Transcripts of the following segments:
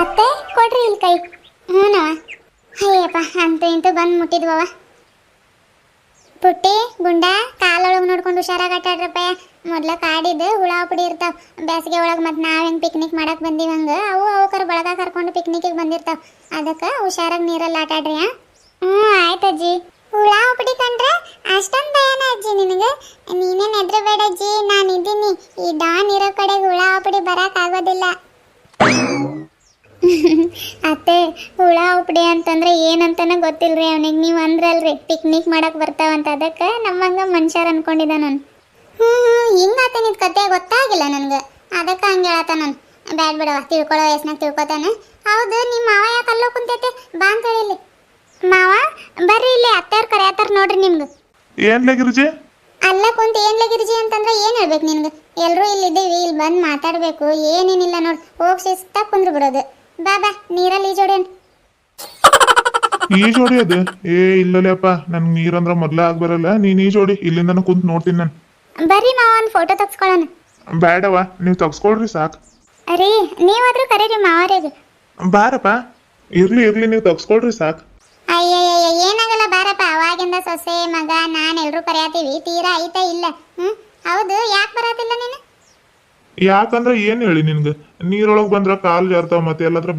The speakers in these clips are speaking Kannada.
ಅತ್ತೆ ಕೊಡ್ರಿ ಇಲ್ಲಿ ಕೈ. ಹ್ಞೂನವ ಅಯ್ಯಪ್ಪ ಅಂತ ಇಂತ ಬಂದು ಮುಟ್ಟಿದ್ವವ ಪುಟ್ಟಿ, ಗುಂಡ, ಕಾಲೊಳಗೆ ನೋಡ್ಕೊಂಡು ಹುಷಾರಾಗಿ ಆಟಾಡ್ರಪ್ಪ ಮೊದ್ಲ ಕಾಡಿದ್ದು ಹುಳ ಪುಡಿ ಇರ್ತಾವ. ಬೇಸಿಗೆ ಒಳಗೆ ಮತ್ತೆ ನಾವು ಪಿಕ್ನಿಕ್ ಮಾಡಕ್ಕೆ ಬಂದೀವಿ ಹಂಗೆ, ಅವು ಅವಕರ ಬಳಗ ಕರ್ಕೊಂಡು ಪಿಕ್ನಿಕಿಗೆ ಬಂದಿರ್ತಾವ. ಅದಕ್ಕೆ ಹುಷಾರಾಗಿ ನೀರಲ್ಲಿ ಆಟಾಡ್ರಿ ಹಾಂ? ಹ್ಞೂ, ಆಯ್ತು ಅಜ್ಜಿ. ಹುಳ ಉಪಡಿ ಕಂಡ್ರೆ ಅಷ್ಟೊಂದು ಭಯನ ಅಜ್ಜಿ ನಿನಗೆ. ನೀನೇನು ಹೆದ್ರಬೇಡ ಅಜ್ಜಿ, ನಾನು ಇದ್ದೀನಿ. ಈ ಡಾನ್ ಇರೋ ಕಡೆಗೆ ಹುಳ ಉಪಡಿ ಬರೋಕ್ಕಾಗೋದಿಲ್ಲ ಅತ್ತೆ ಹುಳ ಉಪಡಿ ಅಂತಂದ್ರೆ ಏನಂತಾನೆ ಗೊತ್ತಿಲ್ರಿ ಅವನಿಗೆ. ನೀವು ಅಂದ್ರಲ್ರಿ ಪಿಕ್ನಿಕ್ ಮಾಡಕ್ ಬರ್ತಾವಂತ ಅದಕ್ಕೆ ನಮ್ಮಂಗ ಮನುಷ್ಯರ್ ಅನ್ಕೊಂಡಿದ್ದ ನಾನು ಹ್ಞೂ ಹಿಂಗಾತ ನಿದ್ ಕತೆ ಗೊತ್ತಾಗಿಲ್ಲ ನನಗೆ. ಅದಕ್ಕೆ ಹಂಗೆ ಹೇಳತ್ತ ನಾನು ಬ್ಯಾಡ್ ಬಿಡವ ತಿಳ್ಕೊಳ್ಳೋ ವಯಸ್ಸಿನಾಗ ತಿಳ್ಕೊತಾನೆ. ಹೌದು ನಿಮ್ಮ ಮಾವ ಯಾಕೆ ಅಲ್ಲೋ ಕುಂತೈತೆ? ಬಾ ಅಂತ ಹೇಳಿ ಮಾವ ಬರ್ರಿ ಇಲ್ಲಿ ಅತ್ತೆಯವ್ರು ಕರೆಯತ್ತಾರ ನೋಡ್ರಿ ನಿಮ್ಗೆ. ಏನ್ ಗಿರಿಜಿ? ಅಲ್ಲ ಕುಂತ ಏನ್ ಲಗಿರುಜಿ ಅಂತಂದ್ರೆ ಏನ್ ಹೇಳ್ಬೇಕು ನಿನ್ಗೆ? ಎಲ್ಲರೂ ಇಲ್ಲಿದ್ದೀವಿ ಇಲ್ಲಿ ಬಂದು ಮಾತಾಡಬೇಕು ಏನೇನಿಲ್ಲ ನೋಡ್. ಹೋಗಿ ಸಿಸ್ತಾ ಕುಂದ್ರು ಬಿಡೋದು. ಬಾ ಬಾ ನೀರಲ್ಲಿ ಈಜೋಡೇನ್ ಈ ಜೋಡಿ ಅದು? ಏ ಇಲ್ಲಲೇಪ್ಪ ನನ್ ನೀರಂದ್ರ ಮೊದ್ಲ ಆಗ್ ಬರಲ್ಲ. ನೀನ್ ಈ ಜೋಡಿ ಇಲ್ಲಿಂದನ ಕುಂತ್ ನೋಡ್ತೀನಿ ನಾನು. ಬರ್ರಿ ಮಾವ ಒಂದು ಫೋಟೋ ತೆಗ್ಸ್ಕೊಳ್ಳೋಣ. ಬೇಡವಾ ನೀವ್ ತಗ್ಸ್ಕೊಳ್ರಿ ಸಾಕ್. ರೀ ನೀವಾದ್ರೂ ಕರೀರಿ ಮಾವರಿಗೆ. ಬಾರಪ್ಪ ಇರ್ಲಿ ಇರ್ಲಿ ನೀವ್ ತಗ್ಸ್ಕೊಳ್ರಿ ಸಾಕ್. ಅಯ್ಯಯ್ಯ ಏನಾಗಲ್ಲ ಬಾರಪ್ಪ ಅವಾಗಿಂದ ಸೊಸೆ ಮಗ ನಾನು ಎಲ್ಲರೂ ಕರೆಯತ್ತೀವಿ ತೀರಾ ಐತ ಇಲ್ಲ ಹ್ಮ್? ಹೌದು ಯಾಕೆ ಬರತಿಲ್ಲ ನೀನು? ಯಾಕಂದ್ರ ಏನ್ ಹೇಳಿ ನಿನ್ಗೆ? ನೀರೊಳಗ್ ಬಂದ್ರ ಕಾಲ್ ಜಾರ್ತಾವ ಮತ್ತೆ ಎಲ್ಲತ್ರ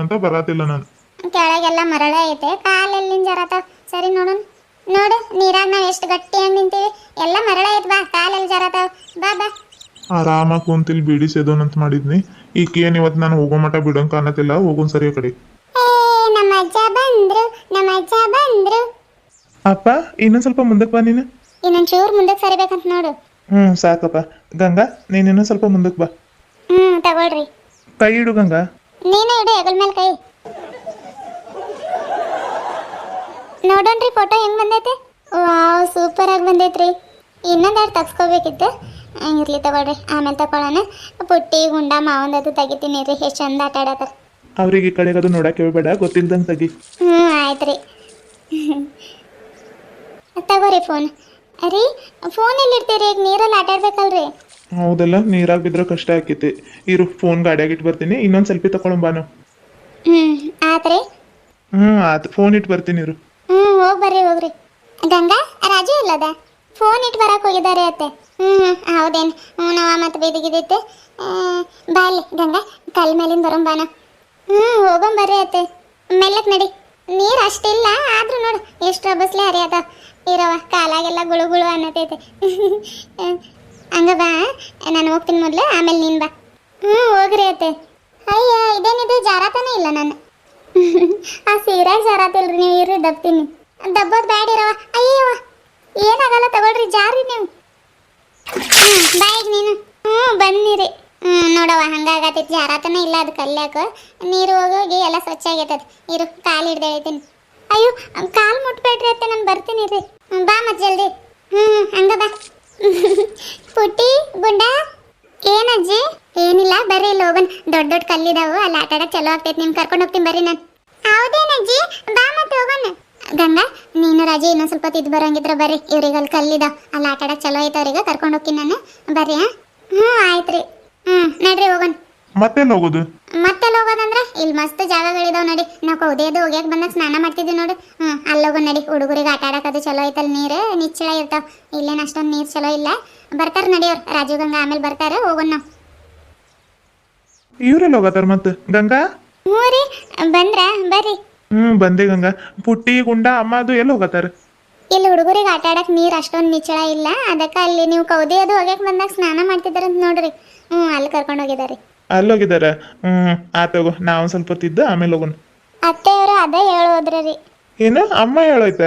ಅಂತ ಬರಾತಿಲ್ಲ ನಾನು. ಕೆಳಗೆಲ್ಲ ಮರಳ ಐತೆ ಕಾಲೆಲ್ಲಿಂದ ಜರತಾವ? ಸರಿ ನೋಡೋಣ. ನೋಡು ನೀರಾಗ ನಾವು ಎಷ್ಟು ಗಟ್ಟಿಯಾಗಿ ನಿಂತೀವಿ. ಎಲ್ಲ ಮರಳ ಐತ್ ಬಾ ಕಾಲೆಲ್ಲಿ ಜರತಾವ. ಬಾ ಬಾ. ಆರಾಮ ಕುಂತಿಲ್ ಬಿಡಿ ಸೇದೋನಂತ ಮಾಡಿದ್ನಿ. ಈಕೇನ್ ಇವತ್ ನಾನು ಹೋಗೋ ಮಟ ಬಿಡೋಂಗ್ ಕಾಣತಿಲ್ಲ ಹೋಗೋನ್ ಸರಿ ಆ ಕಡೆ. ಏ ನಮ್ಮ ಅಜ್ಜ ಬಂದ್ರು ನಮ್ಮ ಅಜ್ಜ ಬಂದ್ರು. ಅಪ್ಪ ಇನ್ನೊಂದ್ ಸ್ವಲ್ಪ ಮುಂದಕ್ಕೆ ಬಾ ನೀನು. ಇನ್ನೊಂದ್ ಚೂರ್ ಮುಂದಕ್ಕೆ ಸರಿಬೇಕಂತ ನೋಡು. ಹ್ಮ್ ಸಾಕಪ್ಪ. ಗಂಗಾ ನೀನ್ ಇನ್ನೊಂದ್ ಸ್ವಲ್ಪ ಮುಂದಕ್ಕೆ ಬಾ. ಹ್ಮ್ ತಗೊಳ್ರಿ. ಕೈ ಇಡು ಗಂಗಾ. ನೀನೇ ಇಡು ಹೆಗಲ್ ಮೇಲೆ ಕೈ. ನೋಡೋಣ್ರಿ ಫೋಟೋ ಹೆಂಗ್ ಬಂದೈತೆ? ವಾವ್ ಸೂಪರ್ ಆಗಿ ಬಂದೈತ್ರಿ. ಇನ್ನೊಂದು ಎರಡು ತಗ್ಸ್ಕೋಬೇಕಿತ್ತು. ಇರ್ಲಿ ತಗೊಳ್ರಿ. ಆಮೇಲೆ ತಗೊಳ್ಳೋಣ ಪುಟ್ಟಿ ಗುಂಡ ಮಾವಂದದು ತೆಗಿತೀನಿ ರೀ. ಎಷ್ಟು ಚಂದ ಆಟ ಆಡತ್ತಾರ. ಅವ್ರಿಗೆ ಈ ಕಡೆಗೆ ಅದು ನೋಡಕ್ಕೆ ಹೇಳ್ಬೇಡ ಗೊತ್ತಿಲ್ದಂಗೆ ತೆಗಿ. ಹ್ಞೂ ಆಯ್ತು ರೀ ತಗೋರಿ ಫೋನ್ ರೀ ಫೋನ್ ಎಲ್ಲಿ ಇರ್ತೀರಿ ಈಗ ನೀರಲ್ಲಿ ಆಟ ಆಡ್ಬೇಕಲ್ರಿ ಹೌದಲ್ಲ ನೀರಾಗ ಬಿದ್ರೆ ಕಷ್ಟ ಆಕೈತಿ. ಇರು ಫೋನ್ ಗಾಡಿಯಾಗ ಇಟ್ಟು ಬರ್ತೀನಿ ಇನ್ನೊಂದು ಸೆಲ್ಫಿ ತಗೊಳಂಬಾ ನಾವು ಹ್ಞೂ ಆತ್ರಿ. ಹ್ಮ್ ಆತ್ ಫೋನ್ ಇಟ್ಟು ಬರ್ತೀನಿ ಇರು. ಹ್ಮ್ ಹೋಗ್ ಬರ್ರಿ ಹೋಗ್ರಿ ಗಂಗಾ ರಾಜು ಇಲ್ಲದ? ಫೋನ್ ಇಟ್ಟು ಬರಕ್ಕೆ ಹೋಗಿದ್ದಾರೆ ಅತ್ತೆ. ಹ್ಮ್ ಹೌದೇನು? ಹ್ಞೂ ನಾವ ಮತ್ತೆ ಬೀದಿಗಿದೈತೆ ಬಾ ಅಲ್ಲಿ ಗಂಗಾ ಕಲ್ ಮೇಲಿಂದ ಬರೋಂಬಾನ ಹ್ಮ್ ಹೋಗೋಣ ಬರ್ರಿ ಅತ್ತೆ. ಮೆಲ್ಲಕ್ ನಡಿ. ನೀರು ಅಷ್ಟಿಲ್ಲ ಆದ್ರೂ ನೋಡು ಎಷ್ಟು ರಭಸ್ಲೆ ಹರಿಯದ ಇರವ ಕಾಲಾಗೆಲ್ಲ ಗುಳು ಗುಳು ಅನ್ನತೈತೆ. ಹಂಗ ಬಾ, ನಾನು ಹೋಗ್ತೀನಿ ಮೊದಲು, ಆಮೇಲೆ ನೀನು ಬಾ. ಹ್ಞೂ ಹೋಗ್ರಿ ಅತ್ತೆ. ಅಯ್ಯ, ಇದೇನಿದು, ಜಾರಾತನೇ ಇಲ್ಲ ನಾನು. ಆ ಸೀರೆ ಜಾರಾತಿಲ್ರಿ, ನೀವು ಇರ್ರಿ ದಬ್ತೀನಿ ದಬ್ಬೋದ್ ಬ್ಯಾಡಿರವ ಅಯ್ಯವ ಏನಾಗಲ್ಲ ತಗೊಳ್ರಿ, ಜಾರಿ ನೀವು. ಹ್ಞೂ ನೀನು. ಹ್ಞೂ ಬನ್ನಿರಿ ಹ್ಞೂ ನೋಡವ ಹಂಗಾಗತ್ತೆ, ಜಾರಾತನ ಇಲ್ಲ ಅದು ಕಲ್ಯಾಕ ನೀರು ಹೋಗೋಗಿ ಎಲ್ಲ ಸ್ವಚ್ಛ ಆಗೈತದ. ಇರು, ಕಾಲು ಹಿಡ್ದೇಳ್ತೀನಿ ಅಯ್ಯೋ, ಕಾಲು ಮುಟ್ಬೇಡ್ರಿ ಅತ್ತೆ, ನಾನು ಬರ್ತೀನಿ ರೀ ಬಾ ಮತ್ತೆ ಜಲ್ದಿ. ಹ್ಞೂ ಹಂಗ ಬಾ. ಪುಟ್ಟಿ, ಗುಂಡ ಏನಜ್ಜಿ ಏನಿಲ್ಲ, ಬರ್ರಿ ಇಲ್ಲಿ ಹೋಗೋಣ. ದೊಡ್ಡ ದೊಡ್ಡ ಕಲ್ಲಿದಾವು, ಅಲ್ಲಿ ಆಟ ಆಡಕ್ ಚಲೋ ಆಗ್ತೈತಿ ನಿಮ್ ಕರ್ಕೊಂಡು ಹೋಗ್ತೀನಿ ಬರ್ರಿ ನಾನು. ಹೌದೇನಜ್ಜಿ ಬಾ ಮತ್ತೆ ಹೋಗೋಣ. ಗಂಗಾ, ನೀನು ರಾಜಿ, ಇನ್ನೊಂದ್ ಸ್ವಲ್ಪ ತಿದ್ದು ಬರಂಗಿದ್ರ ಬರ್ರಿ. ಇವ್ರಿಗೆ ಅಲ್ಲಿ ಕಲ್ಲಿದಾವ್, ಅಲ್ಲಿ ಆಟ ಆಡಕ್ ಚಲೋ ಐತೆ ಅವ್ರಿಗೆ, ಕರ್ಕೊಂಡು ಹೋಗ್ತೀನಿ ನಾನು. ಬರ್ರಿ, ಹಾ? ಹ್ಞೂ ರೀ ಹ್ಞೂ ನಡ್ರಿ ಹೋಗೋಣ. ಮತ್ತೆಲ್ಲ ಹೋಗೋದು? ಮತ್ತೆಲ್ಲ ಹೋಗೋದಂದ್ರೆ ಇಲ್ಲಿ ಮಸ್ತ್ ಜಾಗಗಳಿದಾವ್ ನೋಡಿ. ನಾವು ಕೌದೇದು ಹೋಗ್ಯಾಕ ಬಂದಾಗ ಸ್ನಾನ ಮಾಡ್ತಿದ್ವಿ ನೋಡು. ಹ್ಮ್ ಅಲ್ಲಿ ಹೋಗೋಣ ನಡಿ. ಹುಡುಗರಿಗೆ ಆಟ ಆಡೋಕದು ಚಲೋ ಐತಲ್ ನೀರು. ನಿಚ್ಚಳ ಇರ್ತಾವ. ಇಲ್ಲೇನು ಅಷ್ಟೊಂದ್ ನೀರು ಚಲೋ ಇಲ್ಲ. ಬರ್ತಾರ ನಡಿಯವ್ರು ರಾಜೀವ್ ಗಂಗಾ ಆಮೇಲೆ ಬರ್ತಾರ. ಹೋಗೋಣ ನಾವು. ಇವ್ರೆಲ್ಲ ಹೋಗತ್ತಾರ ಮತ್ತೆ? ಗಂಗಾ? ಹ್ಞೂ ರೀ. ಬಂದ್ರ? ಬರ್ರಿ. ಹ್ಮ್ ಬಂದೆ ಗಂಗಾ. ಪುಟ್ಟಿ ಗುಂಡ ಅಮ್ಮ ಅದು ಎಲ್ಲ ಹೋಗತ್ತಾರ ಇಲ್ಲಿ ಹುಡುಗರಿಗೆ ಆಟ ಆಡಕ್ ನೀರು ಅಷ್ಟೊಂದು ನಿಚ್ಚಳ ಇಲ್ಲ. ಅದಕ್ಕೆ ಅಲ್ಲಿ ನೀವು ಕೌದಿ ಅದು ಹೋಗ್ಯಾಕ ಬಂದಾಗ ಸ್ನಾನ ಮಾಡ್ತಿದಾರಂತ ನೋಡ್ರಿ. ಹ್ಮ್ ಅಲ್ಲಿ ಕರ್ಕೊಂಡು ಹೋಗಿದ್ದಾರೆ ಹ್ಮ್ ಹೋಗಿದಾರ ಹ್ಮ್ ಆತೋಗೋ ನಾವು ಸ್ವಲ್ಪ ತಿದ್ದು ಆಮೇಲೆ ಹೋಗೋಣ. ಅತ್ತೆಯವರು ಅದೇ ಹೇಳೋದ್ರ. ರೀ ಏನು? ಅಮ್ಮ ಹೇಳೋಯ್ತ?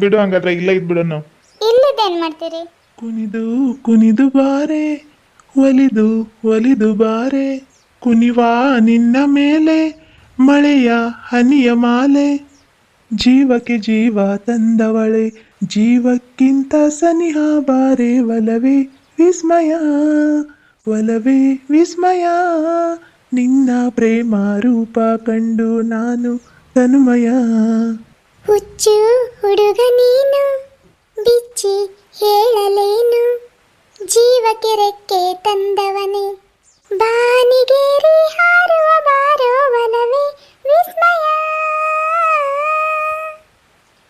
ಬಿಡು ಹಂಗಾದ್ರೆ ಇಲ್ಲ ಇದ್ ಬಿಡು ನಾವು ಇಲ್ಲಿದ್ದೇನು ಮಾಡ್ತೀರಿ? ಕುನಿದು ಕುನಿದು ಬಾರೆ ಒಲಿದು ಒಲಿದು ಬಾರೆ ಕುನಿವಾ ನಿನ್ನ ಮೇಲೆ ಮಳೆಯ ಹನಿಯ ಮಾಲೆ ಜೀವಕ್ಕೆ ಜೀವ ತಂದವಳೆ ಜೀವಕ್ಕಿಂತ ಸನಿಹ ಬಾರೆ ಒಲವೇ ವಿಸ್ಮಯ. ಒಲವೇ ವಿಸ್ಮಯ. ನಿನ್ನ ಪ್ರೇಮ ರೂಪ ಕಂಡು ನಾನು ತನುಮಯ. ಹುಚ್ಚು ಹುಡುಗ ನೀನು ಬಿಚ್ಚಿ ಹೇಳಲೇನು? ಜೀವ ಕೆರೆಕ್ಕೆ ತಂದವನೇ ಬಾನಿಗೇರಿ ಹಾರುವ ಬಾರೋ ಒಲವೇ ವಿಸ್ಮಯ.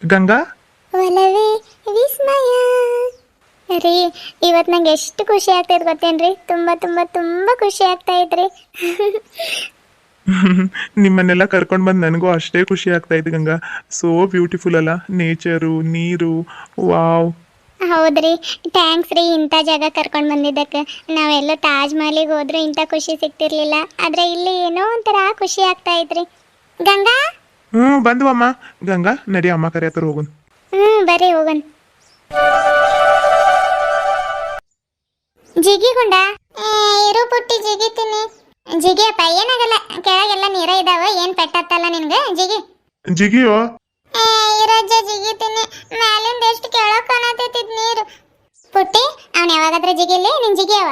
ಗಂಗಾ? ಒಲವೇ ವಿಸ್ಮಯ. ರೀ ಇವತ್ತು ನಂಗೆ ಎಷ್ಟು ಖುಷಿ ಆಗ್ತೈತೆ ಗೊತ್ತೇನ್ರಿ? ತುಂಬ ತುಂಬ ತುಂಬ ಖುಷಿ ಆಗ್ತಾ ಇದ್ರಿ. ನಿಮ್ಮನ್ನೆಲ್ಲ ಕರ್ಕೊಂಡು ಬಂದು ನನಗೂ ಅಷ್ಟೇ ಖುಷಿ ಆಗ್ತಾ ಇದೆ ಗಂಗಾ. ಸೋ ಬ್ಯೂಟಿಫುಲ್ ಅಲ್ಲ? ನೇಚರು ನೀರು ವಾವ್. ಹೌದ್ರಿ. ಥ್ಯಾಂಕ್ಸ್ ರೀ ಇಂಥ ಜಾಗ ಕರ್ಕೊಂಡು ಬಂದಿದ್ದಕ್ಕೆ ನಾವೆಲ್ಲ ತಾಜ್ ಮಹಲಿಗೆ ಹೋದ್ರೆ ಇಂಥ ಖುಷಿ ಸಿಗ್ತಿರ್ಲಿಲ್ಲ. ಆದ್ರೆ ಇಲ್ಲಿ ಏನೋ ಒಂಥರ ಖುಷಿ ಆಗ್ತಾ ಇದ್ರಿ. ಗಂಗಾ? ಹ್ಞೂ ಬಂದ್ವಮ್ಮ. ಗಂಗಾ ನಡಿ ಅಮ್ಮ ಕರೆಯತ್ತರ ಹೋಗೋಣ ಹ್ಞೂ ಬರ್ರಿ ಹೋಗನ್. ಜಿಗಿಗುಂಡ ಇರು ಪುಟ್ಟಿ ಜಿಗಿತೀನಿ ಜಿಗಿಯಪ್ಪ ಏನಾಗಲ್ಲ? ಕೆಳಗೆಲ್ಲ ನೀರ ಇದಾವ ಏನ್ ಪೆಟ್ಟತ್ತಲ್ಲ ನಿನ್ಗೆ? ಜಿಗಿ. ಜಿಗಿಯೋ? ಇರಜ್ಜ ಜಿಗಿತೀನಿ ಮ್ಯಾಲಿಂದ ಎಷ್ಟು ಕೆಳಗ್ ಕಾಣತೈತಿದ್ ನೀರು. ಪುಟ್ಟಿ ಅವ್ನ ಯಾವಾಗಾದ್ರೂ ಜಿಗಿಲಿ ನಿನ್ ಜಿಗಿಯವ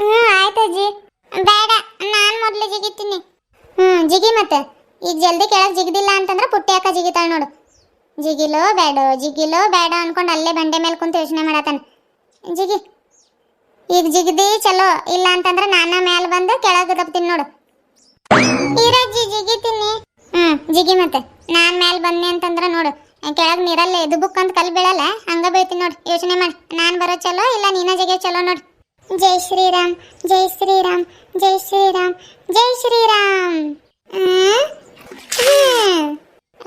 ಹ್ಮ್ ಆಯ್ತಜ್ಜಿ ಬೇಡ ನಾನ್ ಮೊದ್ಲು ಜಿಗಿತೀನಿ ಹ್ಮ್ ಜಿಗಿ ಮತ್ತೆ. ಈಗ ಜಲ್ದಿ ಕೆಳಗ್ ಜಿಗಿದಿಲ್ಲ ಅಂತಂದ್ರ ಪುಟ್ಟಿ ಅಕ್ಕ ಜಿಗಿತಾಳ ನೋಡು. ಜಿಗಿಲೋ ಬೇಡ ಜಿಗಿಲೋ ಬೇಡ ಅನ್ಕೊಂಡು ಅಲ್ಲೇ ಬಂಡೆ ಮೇಲೆ ಕುಂತು ಯೋಚನೆ ಮಾಡತ್ತಾನೆ. ಜಿಗಿ. ಈಗ ಜಿಗಿದಿ ಚಲೋ, ಇಲ್ಲ ಅಂತಂದ್ರ ನಾನ ಮ್ಯಾಲ ಬಂದು ಕೆಳಗೆ ದಬ್ತೀನಿ ನೋಡು. ಇರಜ್ಜಿ ಜಿಗಿತೀನಿ. ಹ್ಮ್, ಜಿಗಿ ಮತ್ತೆ. ನಾನ್ ಮ್ಯಾಲ್ ಬಂದ್ನಿ ಅಂತಂದ್ರ ನೋಡು. ಕೆಳಗ್ ಇದು ಬುಕ್ ಅಂತ ಕಲ್ ಬೀಳಲ್ಲ, ಹಂಗ ಬೀಳ್ತೀನಿ ನೋಡು. ಯೋಚನೆ ಮಾಡಿ. ನಾನ್ ಬರೋ ಚಲೋ, ಇಲ್ಲ ನೀನ ಜಗೆ ಚಲೋ ನೋಡು. ಜೈ ಶ್ರೀರಾಮ್ ಜೈ ಶ್ರೀರಾಮ್ ಜೈ ಶ್ರೀರಾಮ್ ಜೈ ಶ್ರೀರಾಮ್.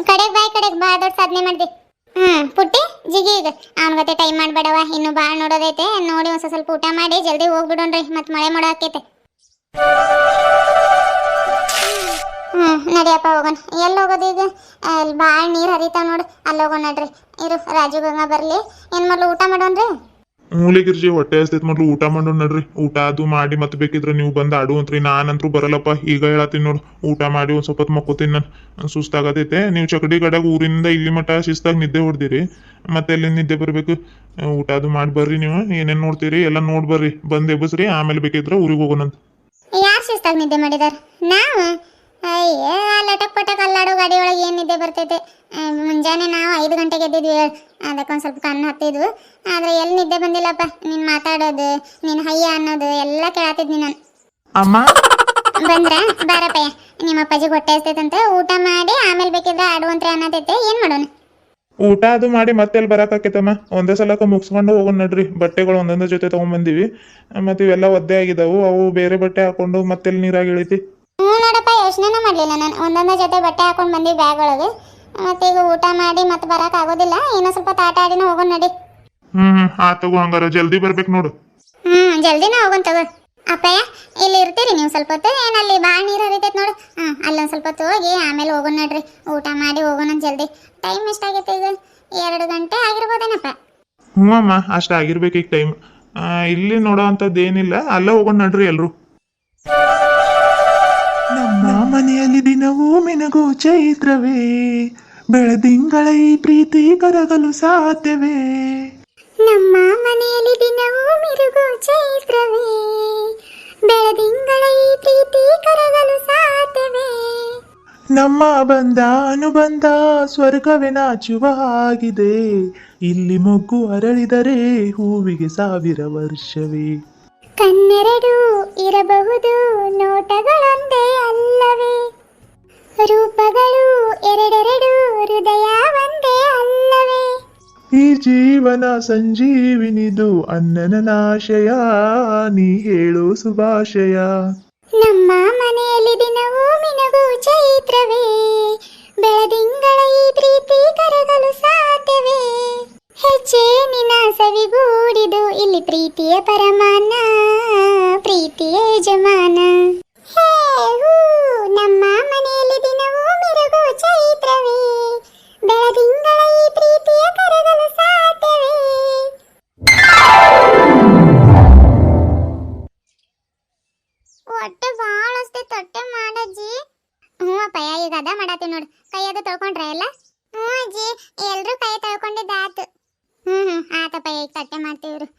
ಕಡೆಗ್ ಬಾಯ್, ಕಡೆಗ್ ಬಾ, ದೊಡ್ಡ ಸಾಧನೆ ಮಾಡ್ದಿ. ಹ್ಮ್, ಪುಟ್ಟಿ? ಜಿಗಿ ಈಗ ಅವ್ನ ಗತೆ ಟೈಮ್ ಮಾಡ್ಬೇಡವ ಇನ್ನು ಬಾಳ ನೋಡೋದೈತೆ. ನೋಡಿ ಒಂದ್ ಸ್ವಲ್ಪ ಊಟ ಮಾಡಿ, ಜಲ್ದಿ ಹೋಗ್ಬಿಡೋಣ್ರಿ ಮತ್ ಮಳೆ ಮಾಡೋ ಹ್ಮ್, ನಡಿಯಪ್ಪ, ಹೋಗೋಣ. ಎಲ್ಲಿ ಹೋಗೋದು ಈಗ? ಅಲ್ಲಿ ಭಾಳ ನೀರು ಹರಿತಾವ ನೋಡು. ಅಲ್ಲಿ ಹೋಗೋಣ ನಡ್ರಿ. ಇರು, ರಾಜು ಗಂಗಾ ಬರ್ಲಿ. ಏನ್ ಮೊದ್ಲು ಊಟ ಮಾಡೋಣ್ರಿ ಮೂಲಿಗಿರ್ಜಿ ಹೊಟ್ಟೆ ಹಸ್ತೈತ್ ಮೊದ್ಲು ಊಟ ಮಾಡೋಣ ನಡ್ರಿ. ಊಟ ಅದು ಮಾಡಿ ಮತ್ತೆ ಬೇಕಿದ್ರೆ ನೀವು ಬಂದು ಆಡುವಂತ್ರಿ ನಾನಂತರೂ ಬರಲ್ಲಪ್ಪ, ಈಗ ಹೇಳತ್ತೀನಿ ನೋಡು. ಊಟ ಮಾಡಿ ಒಂದ್ ಸ್ವಲ್ಪ ಮಕ್ಕೋತೀನಿ ನಾನು. ಸುಸ್ತಾಗತೈತೆ. ನೀವು ಚಕಡಿ ಗಡಾಗ ಊರಿಂದ ಇಲ್ಲಿ ಮಠ ಶಿಸ್ತಾಗಿ ನಿದ್ದೆ ಹೊಡ್ದಿರಿ. ಮತ್ತೆ ಅಲ್ಲಿ ನಿದ್ದೆ ಬರಬೇಕು? ಊಟ ಅದು ಮಾಡಿ ಬರ್ರಿ ನೀವು. ಏನೇನ್ ನೋಡ್ತೀರಿ ಎಲ್ಲ ನೋಡ್ ಬರ್ರಿ. ಬಂದ್ ಎಬ್ಬಸ್ರಿ. ಆಮೇಲೆ ಬೇಕಿದ್ರೆ ಊರಿಗೆ ಹೋಗೋಣಂತ. ಯಾರು ನಿದ್ದೆ ಮಾಡಿದಾರ? ನಾವು? ಅಯ್ಯ ಲಟಕ್ ಪಟಕ್ ಅಲ್ಲಾಡೋ ಗಾಡಿ ಒಳಗೆ ಏನಿದೆ ಬರ್ತೈತೆ. ಮುಂಜಾನೆ ನಾವು ಐದು ಗಂಟೆಗೆ ಎದ್ದಿದ್ವಿ. ಅದಕ್ಕೊಂದು ಸ್ವಲ್ಪ ಕಣ್ಣು ಹತ್ತಿದ್ವು. ಆದ್ರೆ ಎಲ್ಲಿ ನಿದ್ದೆ ಬಂದಿಲ್ಲಪ್ಪ. ನೀನು ಮಾತಾಡೋದು ನೀನು ಹಯ್ಯ ಅನ್ನೋದು ಎಲ್ಲ ಕೇಳತ್ತಿದ್ನಿ ನಾನು. ಅಮ್ಮ? ಬಂದ್ರ? ಬಾರಪ್ಪ ನಿಮ್ಮ ಅಪ್ಪಾಜಿಗೆ ಹೊಟ್ಟೆ ಹಸ್ತೈತಂತ ಊಟ ಮಾಡಿ ಆಮೇಲೆ ಬೇಕಿದ್ರೆ ಆಡುವಂತ್ರಿ ಅನ್ನತೈತೆ. ಏನು ಮಾಡೋಣ? ಊಟ ಅದು ಮಾಡಿ ಮತ್ತೆ ಬರಕ್ ಬರಾಕತ್ತಮ್ಮ ಒಂದೇ ಸಲಕ ಮುಗಿಸ್ಕೊಂಡು ಹೋಗೋಣ ನಡ್ರಿ. ಬಟ್ಟೆಗಳು ಒಂದೊಂದೇ ಜೊತೆ ತಗೊಂಬಂದಿವಿ. ಮತ್ತೆ ಇವೆಲ್ಲ ಒದ್ದೆ ಆಗಿದಾವು. ಅವು ಬೇರೆ ಬಟ್ಟೆ ಹಾಕೊಂಡು ಮತ್ತೆಲ್ಲಿ ನೀರಾಗಿ ಇಳಿತಿ. ಯೋಚನೆನೂ ಮಾಡಲಿಲ್ಲ ನಾನು. ಒಂದೊಂದೇ ಜೊತೆ ಬಟ್ಟೆ ಹಾಕೊಂಡು ಬಂದಿ ಬ್ಯಾಗ್ ಒಳಗೆ ಮತ್ತೆ ಈಗ ಊಟ ಮಾಡಿ ಮತ್ತೆ ಬರಕ್ ಆಗೋದಿಲ್ಲ. ಏನೋ ಸ್ವಲ್ಪ ತಾಟ ಆಡಿನ ಹೋಗೋಣ ನಡಿ. ಹ್ಮ್ ಆ ತಗೋ ಹಂಗಾರ. ಜಲ್ದಿ ಬರ್ಬೇಕು ನೋಡು. ಹ್ಮ್ ಜಲ್ದಿನ ಹೋಗೋಣ ತಗೋ. ಅಪ್ಪಯ್ಯ ಇಲ್ಲಿ ಇರ್ತೀರಿ ನೀವು ಸ್ವಲ್ಪ ಹೊತ್ತು? ಏನಲ್ಲಿ ಅಲ್ಲಿ ಭಾಳ ನೀರು ಹರಿತೈತೆ ನೋಡು. ಹ್ಮ್ ಅಲ್ಲೊಂದ್ ಸ್ವಲ್ಪ ಹೊತ್ತು ಹೋಗಿ ಆಮೇಲೆ ಹೋಗೋಣ ನಡ್ರಿ. ಊಟ ಮಾಡಿ ಹೋಗೋಣ ಜಲ್ದಿ. ಟೈಮ್ ಎಷ್ಟಾಗೈತೆ ಈಗ? ಎರಡು ಗಂಟೆ ಆಗಿರ್ಬೋದೇನಪ್ಪ? ಹ್ಞೂ ಅಮ್ಮ ಅಷ್ಟ ಆಗಿರ್ಬೇಕು ಈಗ ಟೈಮ್. ಇಲ್ಲಿ ನೋಡೋ ಅಂಥದ್ದು ಏನಿಲ್ಲ ಅಲ್ಲೇ ಹೋಗೋಣ ನಡ್ರಿ ಎಲ್ರು. ಮನೆಯಲ್ಲಿ ದಿನವೂ ಮಿನಗೂ ಚೈತ್ರವೇ. ಬೆಳದಿಂಗಳ ಈ ಪ್ರೀತಿ ಕರಗಲು ಸಾಧ್ಯವೇ. ನಮ್ಮ ಮನೆಯಲ್ಲಿ ದಿನವೂ ಮಿರುಗು ಚೈತ್ರವೇ. ಬೆಳದಿಂಗಳ ಈ ಪ್ರೀತಿ ಕರಗಲು ಸಾಧ್ಯವೇ. ನಮ್ಮ ಬಂಧ ಅನುಬಂಧ ಸ್ವರ್ಗವೇ ನಾಚುವ ಹಾಗಿದೆ ಇಲ್ಲಿ ಮೊಗ್ಗು ಅರಳಿದರೆ ಹೂವಿಗೆ ಸಾವಿರ ವರ್ಷವೇ. ಕಣ್ಣೆರಡು ಇರಬಹುದು ನೋಟಗಳೊಂದೇ ಅಲ್ಲವೇ? ರೂಪಗಳು ಎರಡೆರಡು ಹೃದಯ ಒಂದೇ ಅಲ್ಲವೇ? ಈ ಜೀವನ ಸಂಜೀವಿನಿದು ಅನ್ನನ ನಾಶಯ ನೀ ಹೇಳು ಸುಭಾಷಯ. ನಮ್ಮ ಮನೆಯಲ್ಲಿ ದಿನವೂ ಮಿನಗೂ ಚೈತ್ರವೇ. ಬೆಳದಿಂಗಳ ಈ ಪ್ರೀತಿ ಕರಗಲು ಸಾಧ್ಯವೇ? ಇಲ್ಲಿ ಪ್ರೀತಿಯ ಪರಮಾನ ಪ್ರೀತಿಯ ಯಜಮಾನ. ಹೇ ಹೂ, ನಮ್ಮ ಮನೆಯಲ್ಲಿ ದಿನವೂ ಮೆರಗೋ ಚೈತ್ರವೇ. ಬೆಳದಿಂಗಳ ಈ ಪ್ರೀತಿಯ ಕರಗಲು ಸಾಧ್ಯವೇ. ಹೊಟ್ಟೆ ಭಾಳ ತಟ್ಟೆ ಮಾಡಜ್ಜಿ. ಹ್ಞೂ ಅಪ್ಪಯ್ಯ ಈಗ ಅದ ಮಾಡತ್ತೀವಿ ನೋಡು. ಕೈ ಅದು ತೊಳ್ಕೊಂಡ್ರೆ ಎಲ್ಲ ಹ್ಞೂ ಅಜ್ಜಿ ಎಲ್ರೂ ಕೈ ತೊಳ್ಕೊಂಡಿದ್ದಾತು ಹ್ಞೂ ಹ್ಞೂ ಆತಪ್ಪಯ್ಯ ಈಗ ತಟ್ಟೆ ಮಾಡ್ತೀವ್ರಿ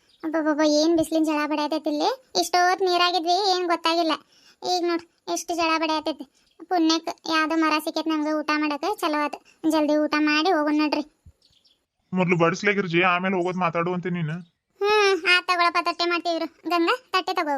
ಒಬ್ಬೊಬ್ಬೊಬ್ಬ ಏನು ಬಿಸಿಲಿನ ಜಳ ಬಡಿಯತೈತಿ ಇಲ್ಲಿ? ಇಷ್ಟೊತ್ತು ನೀರಾಗಿದ್ವಿ ಏನು ಗೊತ್ತಾಗಿಲ್ಲ. ಈಗ ನೋಡ್ರಿ ಎಷ್ಟು ಜಳ ಬಡಿಯತೈತಿ. ಪುಣ್ಯಕ್ ಯಾವುದೋ ಮರ ಸಿಕ್ಕೈತೆ ನಮ್ಗೆ ಊಟ ಮಾಡಕ್ಕೆ ಚಲೋ ಆತು. ಜಲ್ದಿ ಊಟ ಮಾಡಿ ಹೋಗೋಣ ನೋಡ್ರಿ. ಮೊದ್ಲು ಬಡಿಸ್ಲಾಗಿರ್ಜಿ ಆಮೇಲೆ ಹೋಗೋದು ಮಾತಾಡುವಂತೆ ನೀನು. ಹ್ಮ್ ಆ ತಗೊಳಪ್ಪ ತಟ್ಟೆ ಮಾಡ್ತೀವ್ರು ಗಂಗಾ ತಟ್ಟೆ ತಗೋ